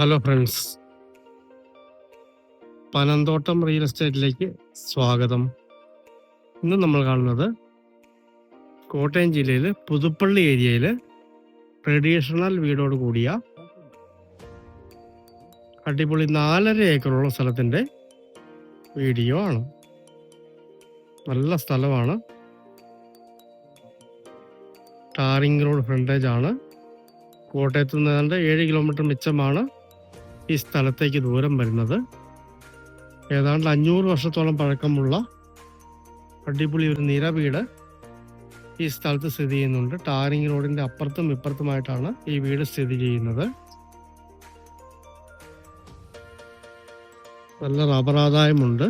Hello friends Panamthottam real എസ്റ്റേറ്റിലേക്ക് സ്വാഗതം. ഇന്ന് നമ്മൾ കാണുന്നത് കോട്ടയം ജില്ലയിൽ പുതുപ്പള്ളി ഏരിയയിൽ ട്രഡീഷണൽ വീടോട് കൂടിയ അടിപൊളി നാലര ഏക്കറുള്ള സ്ഥലത്തിന്റെ വീഡിയോ ആണ്. നല്ല സ്ഥലമാണ്. ടാറിംഗ് റോഡ് ഫ്രണ്ടേജ് ആണ്. കോട്ടയത്ത് നിന്ന് ഏഴ് കിലോമീറ്റർ മിച്ചമാണ്. ഈ സ്ഥലത്തേക്ക് ദൂരം വരുന്നത്. ഏതാണ്ട് അഞ്ഞൂറ് വർഷത്തോളം പഴക്കമുള്ള അടിപൊളി ഒരു നിര വീട് ഈ സ്ഥലത്ത് സ്ഥിതി ചെയ്യുന്നുണ്ട്. ടാറിംഗ് റോഡിന്റെ അപ്പുറത്തും ഇപ്പുറത്തുമായിട്ടാണ് ഈ വീട് സ്ഥിതി ചെയ്യുന്നത്. നല്ല റബ്ബർ ആദായമുണ്ട്.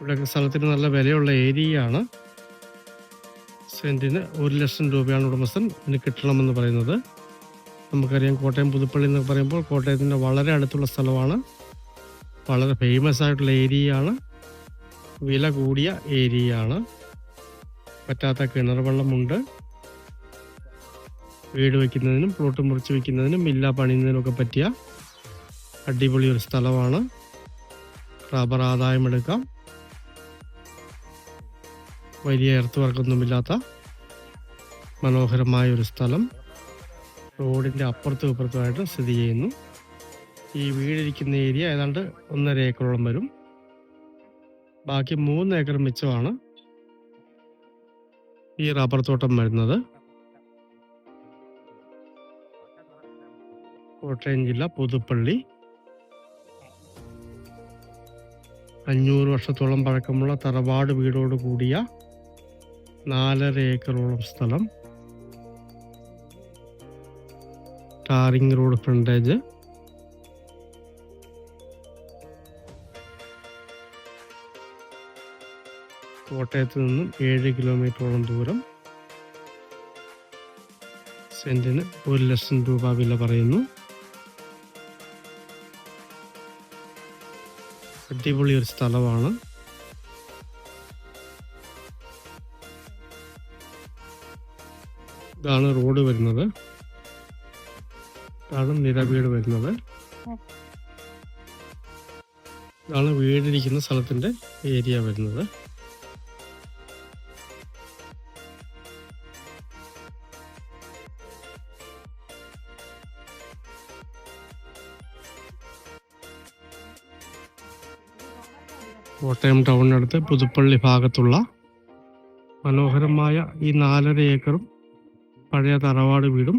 ഇവിടെ സ്ഥലത്തിന് നല്ല വിലയുള്ള ഏരിയയാണ്. സെന്റിന് ഒരു ലക്ഷം രൂപയാണ് ഉടമസ്ഥൻ ഇതിന് കിട്ടണമെന്ന് പറയുന്നത്. നമുക്കറിയാം കോട്ടയം പുതുപ്പള്ളി എന്ന് പറയുമ്പോൾ കോട്ടയത്തിന്റെ വളരെ അടുത്തുള്ള സ്ഥലമാണ്. വളരെ ഫേമസ് ആയിട്ടുള്ള ഏരിയയാണ്. വില കൂടിയ ഏരിയയാണ്. പറ്റാത്ത കിണർ വെള്ളമുണ്ട് വീട് വയ്ക്കുന്നതിനും പ്ലോട്ട് മുറിച്ച് വയ്ക്കുന്നതിനും ഇല്ല പണിയുന്നതിനൊക്കെ പറ്റിയ അടിപൊളി ഒരു സ്ഥലമാണ്. റബ്ബർ ആദായം എടുക്കാം. വലിയ എർത്ത് വർക്കൊന്നുമില്ലാത്ത മനോഹരമായ ഒരു സ്ഥലം. റോഡിന്റെ അപ്പുറത്തും ഇപ്പുറത്തുമായിട്ട് സ്ഥിതി ചെയ്യുന്നു. ഈ വീടിരിക്കുന്ന ഏരിയ ഏതാണ്ട് ഒന്നര ഏക്കറോളം വരും. ബാക്കി മൂന്ന് ഏക്കർ മിച്ചമാണ് ഈ റബ്ബർ തോട്ടം വരുന്നത്. കോട്ടയം ജില്ല പുതുപ്പള്ളി. അഞ്ഞൂറ് വർഷത്തോളം പഴക്കമുള്ള തറവാട് വീടോട് കൂടിയ നാലര ഏക്കറോളം സ്ഥലം. ടാറിംഗ് റോഡ് ഫ്രണ്ടേജ് കോട്ടയത്ത് നിന്നും ഏഴ് കിലോമീറ്ററോളം ദൂരം. സെന്റിന് ഒരു ലക്ഷം രൂപ വില പറയുന്നു. അടിപൊളി ഒരു സ്ഥലമാണ്. ഇതാണ് റോഡ് വരുന്നത്. ഇതാണ് നിര വീട് വരുന്നത്. ഇതാണ് വീടിരിക്കുന്ന സ്ഥലത്തിന്റെ ഏരിയ വരുന്നത്. കോട്ടയം ടൗണിനടുത്ത് പുതുപ്പള്ളി ഭാഗത്തുള്ള മനോഹരമായ ഈ നാലര ഏക്കറും പഴയ തറവാട് വീടും